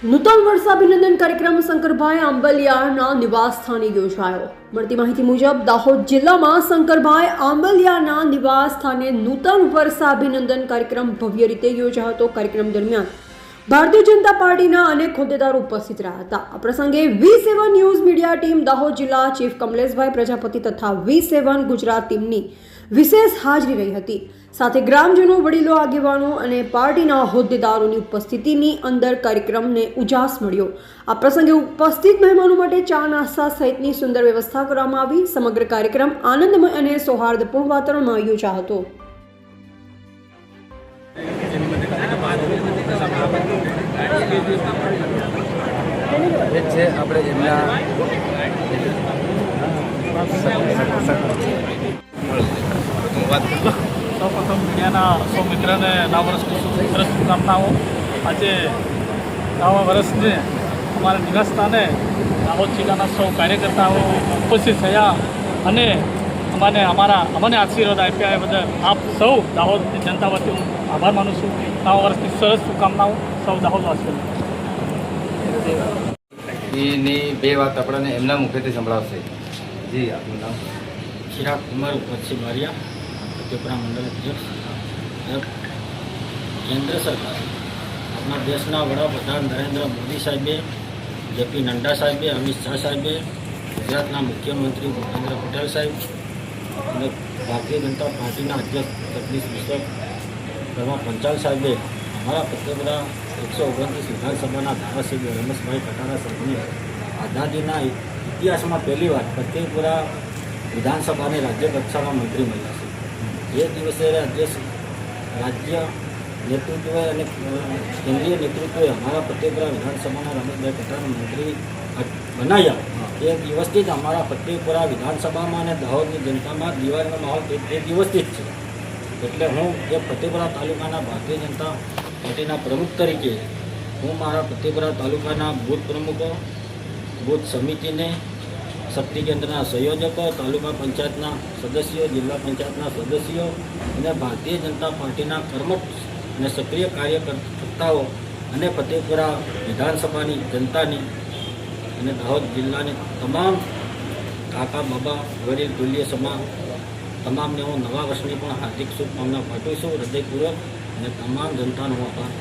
નૂતન વર્ષ અભિનંદન કાર્યક્રમ શંકરભાઈ આંબલિયાના નિવાસ સ્થાને યોજાયો. મળતી માહિતી મુજબ, દાહોદ જિલ્લામાં શંકરભાઈ આંબલિયાના નિવાસ સ્થાને નૂતન વર્ષાભિનંદન કાર્યક્રમ ભવ્ય રીતે યોજાયો હતો કાર્યક્રમ દરમિયાન ભારતીય જનતા પાર્ટીના અનેક હોદ્દેદારો ઉપસ્થિત રહ્યા હતા. આ પ્રસંગે V seven news media team Dahod જિલ્લા ચીફ કમલેશભાઈ પ્રજાપતિ તથા વી સેવન ગુજરાત ટીમની વિશેષ હાજરી રહી હતી. સાથે ગ્રામજનો વડીલો આગેવાનો અને પાર્ટીના હોદ્દેદારોની ઉપસ્થિતિની અંદર કાર્યક્રમને ઉજાસ મળ્યો. આ પ્રસંગે ઉપસ્થિત મહેમાનો માટે ચા નાસ્તા સહિતની સુંદર વ્યવસ્થા કરવામાં આવી. સમગ્ર કાર્યક્રમ આનંદમય અને સૌહાર્દપૂર્ણ વાતાવરણમાં યોજાયો હતો આપણે એમના સૌપ્રથમ મીડિયાના સૌ મિત્રને નવા વર્ષની સરસ શુભકામનાઓ. આજે નવા વર્ષને અમારા નિવાસસ્થાને દાહોદ જિલ્લાના સૌ કાર્યકર્તાઓ ઉપસ્થિત થયા અને અમને અમારા અમને આશીર્વાદ આપ્યા એ બદલ આપ સૌ દાહોદની જનતા વતી હું આભાર માનું છું. નવા વર્ષની સરસ શુભકામનાઓ સૌ દાહોદવાસીઓને. એની બે વાત આપણને એમના મુખેથી સંભળાવશે. જી આપનું નામ? ચિરાગ કુમાર પછી બારિયા ત્રિપુરા મંડળ અધ્યક્ષ કેન્દ્ર સરકાર આપણા દેશના વડાપ્રધાન નરેન્દ્ર મોદી સાહેબે, જેપી નડ્ડા સાહેબે, અમિત શાહ સાહેબે, ગુજરાતના મુખ્યમંત્રી ભૂપેન્દ્ર પટેલ સાહેબ અને ભારતીય જનતા પાર્ટીના અધ્યક્ષ જગદીશ વિશ્વકર્મા પંચાલ સાહેબે અમારા પ્રત્યેકના એકસો ઓગણત્રીસ વિધાનસભાના ધારાસભ્ય રમેશભાઈ કટારા સાહેબને આઝાદીના ઇતિહાસમાં પહેલી વાર ફતેપુરા વિધાનસભાને રાજ્ય કક્ષામાં મંત્રી મળ્યા છે. જે દિવસે રાજ્ય રાજ્ય નેતૃત્વ અને કેન્દ્રીય નેતૃત્વે અમારા ફતેપુરા વિધાનસભાના રમેશભાઈ કટારા મંત્રી બનાવ્યા. એ દિવસથી જ અમારા ફતેપુરા વિધાનસભામાં અને દાહોદની જનતામાં દિવાળીનો માહોલ એ દિવસથી જ છે. એટલે હું એ ફતેપુરા તાલુકાના ભારતીય જનતા પાર્ટીના પ્રમુખ તરીકે હું મારા ફતેપુરા તાલુકાના બૂથ પ્રમુખો, બૂથ સમિતિને શક્તિ કેન્દ્રના સંયોજકો, તાલુકા પંચાયતના સદસ્યો, જિલ્લા પંચાયતના સદસ્યો અને ભારતીય જનતા પાર્ટીના કર્મઠ અને સક્રિય કાર્યકર્તાઓ અને ફતેપુરા વિધાનસભાની જનતાની અને દાહોદ જિલ્લાની તમામ કાકા, બાબા, વડીલ, તુલ્ય સમા તમામને હું નવા વર્ષની પણ હાર્દિક શુભકામના પાઠવું છું. હૃદયપૂર્વક અને તમામ જનતાનો હું આભાર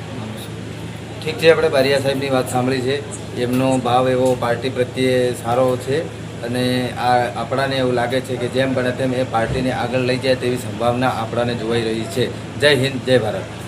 ઠીક છે, આપણે બારિયા સાહેબની વાત સાંભળી છે. એમનો ભાવ એવો પાર્ટી પ્રત્યે સારો છે. અને આ આપણાને એવું લાગે છે કે જેમ બને તેમ એ પાર્ટીને આગળ લઈ જાય તેવી સંભાવના આપણાને જોવાઈ રહી છે. જય હિન્દ, જય ભારત.